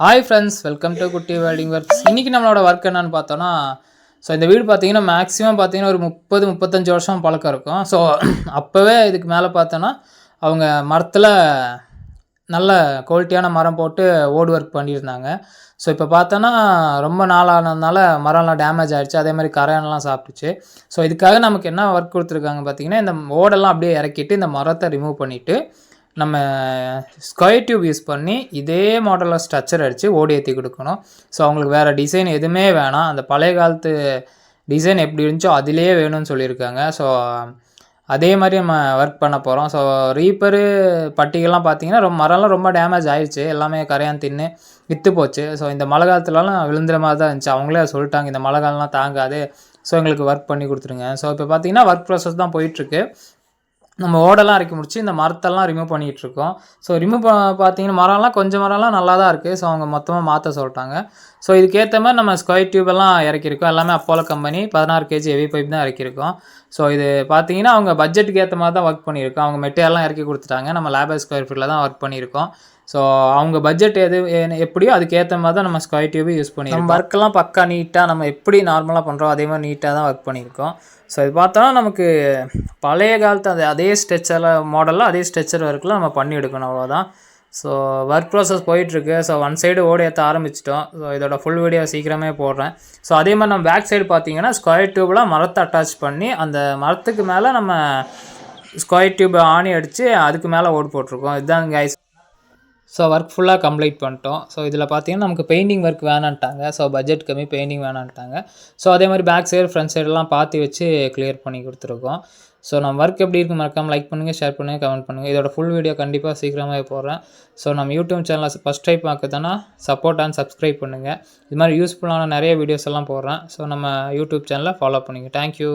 Hi friends welcome to குட்டி வேல்டிங் works இன்றைக்கி நம்மளோட ஒர்க் என்னன்னு பார்த்தோன்னா ஸோ இந்த வீடு பார்த்தீங்கன்னா மேக்ஸிமம் பார்த்தீங்கன்னா ஒரு முப்பது முப்பத்தஞ்சு வருஷம் பழக்கம் இருக்கும். ஸோ அப்போவே இதுக்கு மேலே பார்த்தோன்னா அவங்க மரத்தில் நல்ல குவாலிட்டியான மரம் போட்டு ஓடு ஒர்க் பண்ணியிருந்தாங்க. ஸோ இப்போ பார்த்தோன்னா ரொம்ப நாள் ஆனதுனால மரம்லாம் டேமேஜ் ஆகிடுச்சு அதே மாதிரி கரையானலாம் சாப்பிட்டுச்சு. ஸோ இதுக்காக நமக்கு என்ன ஒர்க் கொடுத்துருக்காங்க பார்த்தீங்கன்னா இந்த ஓடெல்லாம் அப்படியே இறக்கிட்டு இந்த மரத்தை ரிமூவ் பண்ணிவிட்டு நம்ம ஸ்கொயர் டியூப் யூஸ் பண்ணி இதே மாடலில் ஸ்ட்ரக்சர் அடித்து ஓடி ஏற்றி கொடுக்கணும். ஸோ அவங்களுக்கு வேறு டிசைன் எதுவுமே வேணாம். அந்த பழைய காலத்து டிசைன் எப்படி இருந்துச்சோ அதிலே வேணும்னு சொல்லியிருக்காங்க. ஸோ அதே மாதிரி நம்ம ஒர்க் பண்ண போகிறோம் ஸோ ரீப்பரு பட்டிகள்லாம் பார்த்தீங்கன்னா ரொம்ப மரம்லாம் ரொம்ப டேமேஜ் ஆயிடுச்சு எல்லாமே கரையான் தின்னு விற்று போச்சு. ஸோ இந்த மழை காலத்துலலாம் விழுந்துற மாதிரி தான் இருந்துச்சு. அவங்களே சொல்லிட்டாங்க. இந்த மழை காலம்லாம் தாங்காது. ஸோ எங்களுக்கு ஒர்க் பண்ணி கொடுத்துருங்க. ஸோ இப்போ பார்த்தீங்கன்னா ஒர்க் ப்ராசஸ் தான் போயிட்டுருக்கு நம்ம ஓடெல்லாம் இறக்கி முடிச்சு இந்த மரத்தெல்லாம் ரிமூவ் பண்ணிகிட்டு இருக்கோம் ஸோ ரிமூவ் பார்த்தீங்கன்னா மரம்லாம் கொஞ்சம் மரம்லாம் நல்லா தான் இருக்குது ஸோ அவங்க மொத்தமாக மாற்ற சொல்லிட்டாங்க. ஸோ இதுக்கேற்ற மாதிரி நம்ம ஸ்கொயர் டியூப் எல்லாம் இறக்கியிருக்கோம். எல்லாமே அப்போலோ கம்பெனி பதினாறு கேஜி ஹெவி பைப் தான் இறக்கியிருக்கோம். ஸோ இது பார்த்தீங்கன்னா அவங்க பட்ஜெட்டுக்கு ஏற்ற மாதிரி தான் ஒர்க் பண்ணியிருக்கோம். அவங்க மெட்டீரியல்லாம் இறக்கி கொடுத்துட்டாங்க. நம்ம லேபர் ஸ்கொயர் ஃபீட்டில் தான் ஒர்க் பண்ணியிருக்கோம். ஸோ அவங்க பட்ஜெட் எது என்ன- எப்படியோ அதுக்கேற்ற மாதிரி தான் நம்ம ஸ்கொயர் டியூபை யூஸ் பண்ணி நம்ம ஒர்க்கெல்லாம் பக்கா நீட்டாக நம்ம எப்படி நார்மலாக பண்ணுறோம் அதே மாதிரி நீட்டாக தான் ஒர்க் பண்ணியிருக்கோம். ஸோ இது பார்த்தோன்னா நமக்கு பழைய காலத்து அது அதே ஸ்ட்ரெச்சரில் மாடலில் அதே ஸ்ட்ரெச்சர் ஒர்க்கில் நம்ம பண்ணி எடுக்கணும் அவ்வளோதான் ஸோ ஒர்க் ப்ராசஸ் போயிட்டுருக்கு. ஸோ ஒன் சைடு ஓட ஏற்ற ஆரம்பிச்சிட்டோம். ஸோ இதோட ஃபுல் வீடியோ சீக்கிரமே போடுறேன். ஸோ அதே மாதிரி நம்ம பேக் சைடு பார்த்தீங்கன்னா ஸ்கொயர் டியூப்லாம் மரத்தை அட்டாச் பண்ணி அந்த மரத்துக்கு மேலே நம்ம ஸ்கொயர் டியூப் ஆணி அடித்து அதுக்கு மேலே ஓடு போட்டிருக்கோம். இதுதான் கைஸ் ஸோ ஒர்க் ஃபுல்லாக கம்ப்ளீட் பண்ணிட்டோம். ஸோ இதில் பார்த்தீங்கன்னா நமக்கு பெயிண்டிங் ஒர்க் வேணான்ட்டாங்க. ஸோ பட்ஜெட் கம்மி பெயிண்டிங் வேணான்ட்டாங்க. ஸோ அதே மாதிரி பேக் சைடு ஃப்ரண்ட் சைடெலாம் பார்த்து வச்சு கிளியர் பண்ணி கொடுத்துருக்கோம். ஸோ நம்ம ஒர்க் எப்படி இருக்கு மறக்காமல் லைக் பண்ணுங்கள் ஷேர் பண்ணுங்கள் கமெண்ட் பண்ணுங்கள் இதோட ஃபுல் வீடியோ கண்டிப்பாக சீக்கிரமாகவே போடுறேன். ஸோ நம்ம யூடியூப் சேனலை ஃபஸ்ட் டைப் பார்க்குதுன்னா சப்போர்ட் அண்ட் சப்ஸ்கிரைப் பண்ணுங்கள் இது மாதிரி யூஸ்ஃபுல்லான நிறைய வீடியோஸ் எல்லாம் போடுறேன். ஸோ நம்ம யூடியூப் சேனலை ஃபாலோ பண்ணுங்கள் தேங்க்யூ